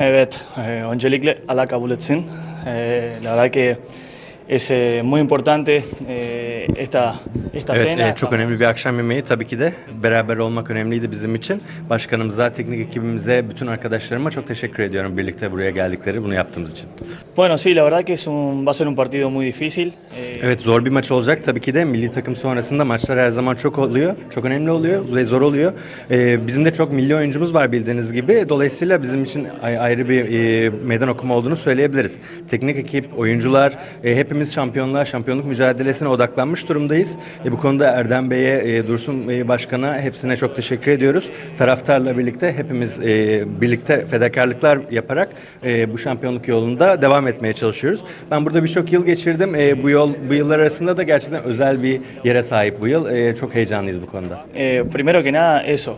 Evet, eh, öncelikle Allah kabul etsin. Eh, la verdad que es eh, muy importante eh, esta, esta Evet, cena. e, çok önemli bir akşam yemeği tabii ki de beraber olmak önemliydi bizim için. Başkanımıza, teknik ekibimize, bütün arkadaşlarıma çok teşekkür ediyorum birlikte buraya geldikleri, bunu yaptığımız için. Bueno, sí, la verdad que es un, va a ser un partido muy difícil. Eh, Evet zor bir maç olacak tabii ki de milli takım sonrasında maçlar her zaman çok oluyor, çok önemli oluyor ve zor oluyor. Ee, bizim de çok milli oyuncumuz var bildiğiniz gibi. Dolayısıyla bizim için ay- ayrı bir e, meydan okuma olduğunu söyleyebiliriz. Teknik ekip, oyuncular, e, hepimiz şampiyonluğa, şampiyonluk mücadelesine odaklanmış durumdayız. E, bu konuda Erdem Bey'e, e, Dursun Bey Başkan'a hepsine çok teşekkür ediyoruz. Taraftarla birlikte hepimiz e, birlikte fedakarlıklar yaparak e, bu şampiyonluk yolunda devam etmeye çalışıyoruz. Ben burada birçok yıl geçirdim. E, bu yol bu yıllar arasında da gerçekten özel bir yere sahip bu yıl. E, çok heyecanlıyız bu konuda. eh, primero que nada, eso.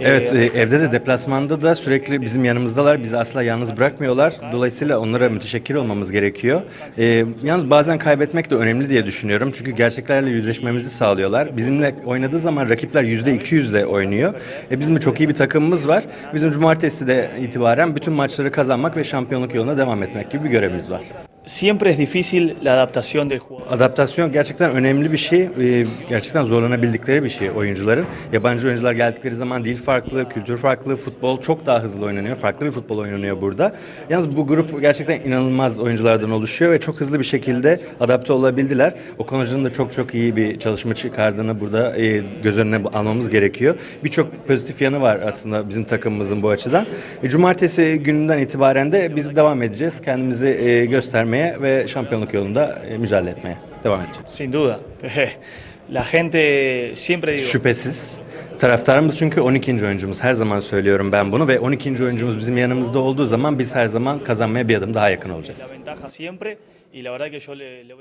Eh, Evet, e, evde de deplasmanda da sürekli bizim yanımızdalar. Bizi asla yalnız bırakmıyorlar. Dolayısıyla onlara müteşekkir olmamız gerekiyor. E, yalnız bazen kaybetmek de önemli diye düşünüyorum. Çünkü gerçeklerle yüzleşmemizi sağlıyorlar. Bizimle oynadığı zaman rakipler %200 de oynuyor. E, bizim de çok iyi bir takımımız var. Bizim cumartesi de itibaren bütün maçları kazanmak ve şampiyonluk yoluna devam etmek gibi bir görevimiz var. Siempre es difícil la adaptación del jugador. Adaptasyon gerçekten önemli bir şey. Ee, Gerçekten zorlanabildikleri bir şey oyuncuların. Yabancı oyuncular geldikleri zaman dil farklı, kültür farklı, futbol çok daha hızlı oynanıyor. Farklı bir futbol oynanıyor burada. Yalnız bu grup gerçekten inanılmaz oyunculardan oluşuyor ve çok hızlı bir şekilde adapte olabildiler. Okan Hoca'nın da çok çok iyi bir çalışma çıkardığını burada e, göz önüne almamız gerekiyor. Birçok pozitif yanı var aslında bizim takımımızın bu açıdan. E, Cumartesi gününden itibaren de biz devam edeceğiz. Kendimizi e, göstermeye ve şampiyonluk yolunda e, mücadele etmeye devam edeceğiz. Sin duda. La gente siempre digo. Şüphesiz. Taraftarımız çünkü 12. oyuncumuz. Her zaman söylüyorum ben bunu ve 12. oyuncumuz bizim yanımızda olduğu zaman biz her zaman kazanmaya bir adım daha yakın olacağız.